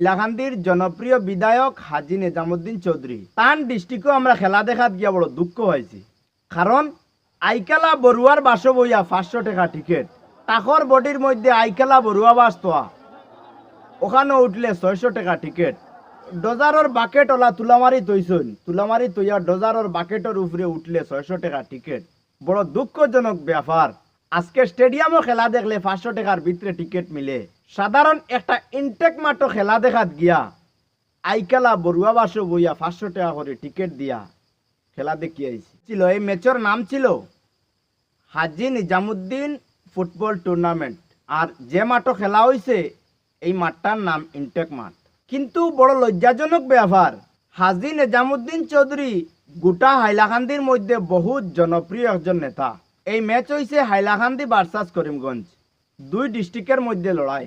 ইলাকান্দির জনপ্রিয় বিধায়ক হাজি নিজামুদ্দিন চৌধুরী। তান ডিস্ট্রিক্টও আমরা খেলা দেখাত গিয়া বড় দুঃখ হয়েছি। কারণ, আইকালা বড়ুয়ার বাস বইয়া পাঁচশো টাকা টিকিট। টাকর বডির মধ্যে আইকালা বড়ুয়া বাস তোয়া ওখানে উঠলে ছয়শো টাকা টিকিট। ডজারর বাকেট ওলা তুলামারি তৈছন তুলামারি তৈয়া ডজারর বাকেটের উপরে উঠলে ছয়শো টাকা টিকিট। বড় দুঃখজনক ব্যাপার। আজকে স্টেডিয়ামও খেলা দেখলে পাঁচশো টাকার ভিতরে টিকিট মিলে। সাধারণ একটা ইনটেক মাঠও খেলা দেখাত গিয়া, আইকালা বড়ুয়া বাসও বইয়া পাঁচশো টাকা করে টিকিট দিয়া, খেলা দেখি আইছি ছিল, এই ম্যাচের নাম ছিল হাজি নিজামুদ্দিন ফুটবল টুর্নামেন্ট আর যে মাঠও খেলা হয়েছে এই মাঠটার নাম ইনটেক মাঠ। কিন্তু বড় লজ্জাজনক ব্যাপার হাজি নিজামুদ্দিন চৌধুরী গোটা হাইলাকান্দির মধ্যে বহুত জনপ্রিয় একজন নেতা। এই ম্যাচ হয়েছে হাইলাকান্দি ভার্সাস করিমগঞ্জ দুই ডিস্ট্রিক্টের মধ্যে লড়াই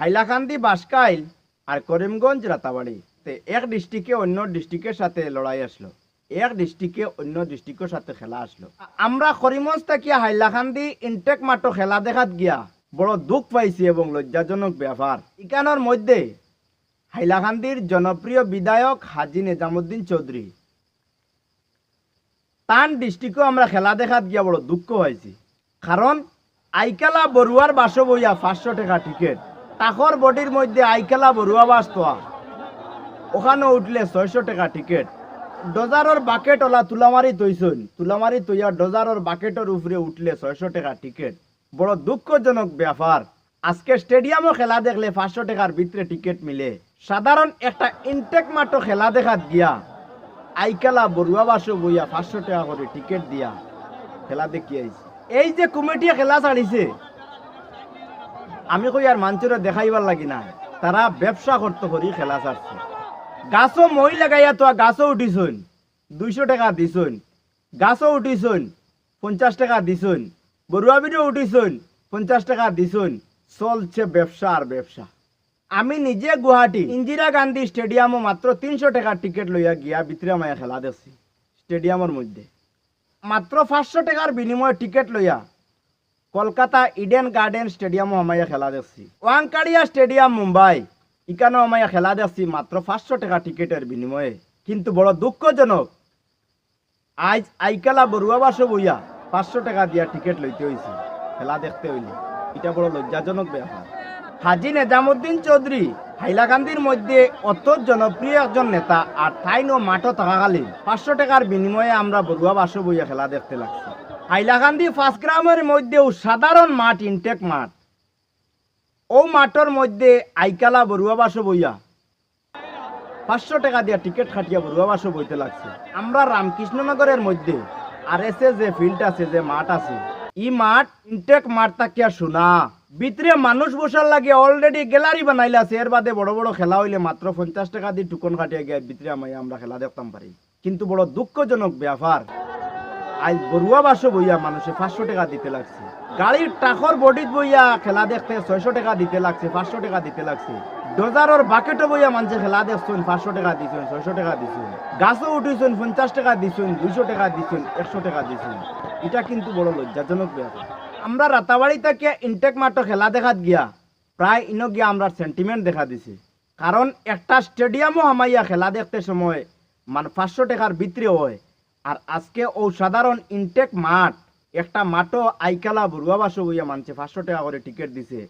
হাইলাকান্দি, বাসকাইল আর করিমগঞ্জ, রাতাবাড়ি। তে এক ডিস্ট্রিক্টে অন্য ডিস্ট্রিক্টের সাথে লড়াই আসলো। এক ডিস্ট্রিক্টে অন্য ডিস্ট্রিক্টের সাথে খেলা আসলো। আমরা করিমগঞ্জ থেকে হাইলাকান্দি ইনটেক মাঠো খেলা দেখাত গিয়া বড় দুঃখ পাইছি এবং লজ্জাজনক ব্যাপার। ইকানোর মধ্যে হাইলাকান্দির জনপ্রিয় বিধায়ক হাজি নিজামুদ্দিন চৌধুরী। তান ডিস্ট্রিক্টও আমরা খেলা দেখাত গিয়া বড় দুঃখ হয়েছি কারণ আইকালা বড়ুয়ার বাস বইয়া পাঁচশো টাকা টিকিট। টাকর বডির মধ্যে আইকালা বড়ুয়া বাস তোয়া ওখানে উঠলে ছয়শো টাকা টিকিট। ডজারর বাকেট ওলা তুলামারি তৈছন তুলামারি তৈয়া ডজারর বাকেটের উপরে উঠলে ছয়শো টাকা টিকিট। বড় দুঃখজনক ব্যাপার আজকে স্টেডিয়ামও খেলা দেখলে পাঁচশো টাকার ভিতরে টিকিট মিলে। সাধারণ একটা ইনটেক মাঠও খেলা দেখাত গিয়া। আইকালা বড়ুয়া বাসও বইয়া পাঁচশো টাকা করে টিকিট দিয়া। খেলা দেখি আইছি এই যে কমিটিয়ে খেলা ছাড়িছে। আমি কই আর মানুষের দেখাইবার লাগি না। তারা ব্যবসা করতে করি, খেলা ছাড়ছে। গাছও মই লাগাইয়া তো গাছও উঠিছুন। দুইশো টাকা দিছুন। গাছও উঠিছুন। পঞ্চাশ টাকা দিছুন। বড়ুয়া বিড়িও উঠিছুন। পঞ্চাশ টাকা দিছুন। চলছে ব্যবসা আর ব্যবসা। আমি নিজে গুয়াহাটি ইন্দিরা গান্ধী স্টেডিয়ামও মাত্র তিনশো টাকার টিকিট লইয়া গিয়া ভিতরে মায়া খেলা দেখছি, স্টেডিয়ামের মধ্যে। মাত্র পাঁচশো টাকার বিনিময়ে টিকিট লইয়া কলকাতা ইডেন গার্ডেন স্টেডিয়ামও আমায় খেলা দেখছি ওয়াংকাড়িয়া স্টেডিয়াম মুম্বাই। ইকানো আমায় খেলা দেখছি মাত্র পাঁচশো টাকা টিকিটের বিনিময়ে। কিন্তু বড় দুঃখজনক, আজ আইকালা বড়ুয়া বাসো বইয়া পাঁচশো টাকা দিয়া টিকিট লইতে হয়েছে খেলা দেখতে হইলে। এটা বড় লজ্জাজনক ব্যাপার। হাজি নিজামুদ্দিন চৌধুরী হাইলাকান্দির মধ্যে অত জনপ্রিয় একজন নেতা আর ঠাইন ও মাঠও থাকাকালীন পাঁচশো টাকার বিনিময়ে আমরা বড়ুয়া বাসো বইয়া খেলা দেখতে লাগছি। হাইলাকান্দি ফার্স্ট গ্রামের মধ্যেও সাধারণ মাঠ, ইনটেক মাঠ। ও মাঠের মধ্যে আইকালা বড়ুয়া বাসো বইয়া। পাঁচশো টাকা দিয়া টিকিট খাটিয়া বড়ুয়া বাসো বইতে লাগছে। আমরা রামকৃষ্ণনগরের মধ্যে আর এসে যে ফিল্ড আছে, যে মাঠ আছে, ই মাঠ, ইনটেক মাঠ তাকিয়া শোনা। ভিতরে মানুষ বসার লাগে অলরেডি গ্যালারি বানাইলে আছে। এর বাদে বড় বড় খেলা হইলে মাত্র পঞ্চাশ টাকা দিয়ে টুকন কাটিয়ে গিয়ে ভিতরে আমি আমরা খেলা দেখতাম পারি। কিন্তু বড় দুঃখজনক ব্যাপার আজ বড়ুয়া বাসো বইয়া মানুষে পাঁচশো টাকা দিতে লাগছে। গাড়ির টাকর বডিত বইয়া খেলা দেখতে ছয়শো টাকা দিতে লাগছে, পাঁচশো টাকা দিতে লাগছে। ডজারর বাকেটও বইয়া মানুষে খেলা দেখছেন, পাঁচশো টাকা দিছেন, ছয়শো টাকা দিছেন। গাছও উঠিছেন, পঞ্চাশ টাকা দিছেন, দুইশো টাকা দিছেন, একশো টাকা দিছেন। এটা কিন্তু বড় লজ্জাজনক ব্যাপার। আমরা রাতাবাড়ি থেকে ইনটেক মাঠে খেলা দেখাত গিয়া প্রায় ইনো গিয়া আমরা সেন্টিমেন্ট দেখা দিছে। কারণ একটা স্টেডিয়ামও হামাইয়া খেলা দেখতে সময় মানে পাঁচশো টাকার বিক্রি হয়। আর আজকে ও সাধারণ ইনটেক মাঠ। একটা মাঠও আইকালা বড়ুয়া বাসো বইয়া মানছে, পাঁচশো টাকা করে টিকিট দিছে।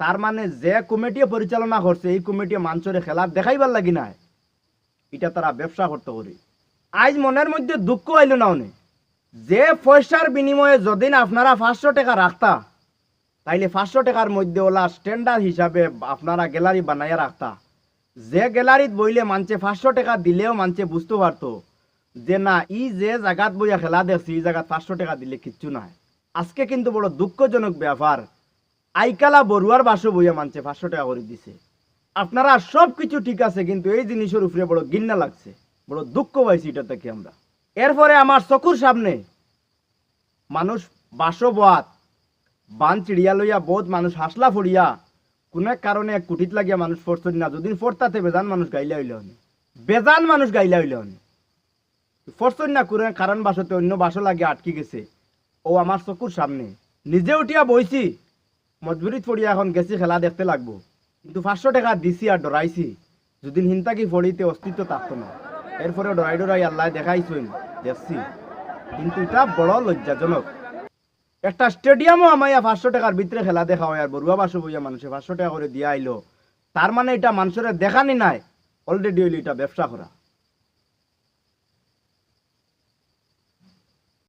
তার মানে যে কমিটি পরিচালনা করছে, এই কমিটি মানুষের খেলা দেখাইবার লাগি না এটা তারা ব্যবসা করতে করি আজ মনের মধ্যে দুঃখ আইল না অনেক। যে পয়সার বিনিময়ে যদিন আপনারা পাঁচশো টাকা রাখতা, তাইলে পাঁচশো টাকার মধ্যে ওলা স্ট্যান্ডার্ড হিসাবে আপনারা গ্যালারি বানাইয়া রাখতা। যে গ্যালারিত বইলে মানছে পাঁচশো টাকা দিলেও মানছে বুঝতে পারতো। যে না, ই যে জায়গাত বইয়া খেলা দেখছি এই জায়গাত পাঁচশো টাকা দিলে কিচ্ছু নাই। আজকে কিন্তু বড় দুঃখজনক ব্যাপার, আইকালা বড়ুয়ার বাসও বইয়া মানছে, পাঁচশো টাকা করে দিছে। আপনারা সব কিছু ঠিক আছে, কিন্তু এই জিনিসের উপরে বড় গিন্না লাগছে, বড় দুঃখ পাইছি এটা থেকে আমরা। এরপরে আমার চকুর সামনে মানুষ বাসো বাত বান চিড়িয়া লইয়া বহুত মানুষ হাসলা ফড়িয়া, কোনো এক কারণে এক কুটিত লাগিয়া মানুষ ফরছন না যদি ফরতাতে বেজান মানুষ গাইলা হইলে বেজান মানুষ গাইলা হইলে হনে। ফরছন না এক কারণ বাসতে অন্য বাসো লাগে, আটকে গেছে। ও আমার চকুর সামনে। নিজে উঠিয়া বইছি, মজবুরিত পড়িয়া এখন গেছি, খেলা দেখতে লাগবো। কিন্তু পাঁচশো টাকা দিছি আর ডরাইছি। যদি হিনতাকি ফড়িতে অস্তিত্ব থাকতো না। এরপরে ডরাই ডরাই আল্লাহ দেখাইছেন, দেখছি। কিন্তু এটা বড় লজ্জাজনক। একটা স্টেডিয়ামও আমাইয়া পাঁচশো টাকার ভিতরে খেলা দেখা হয় আর বড়ুয়া বাসো বইয়া মানুষে পাঁচশো টাকা করে দিয়া আইলো। তার মানে এটা মানুষের দেখানি নাই। অলরেডি হইলে এটা ব্যবসা করা।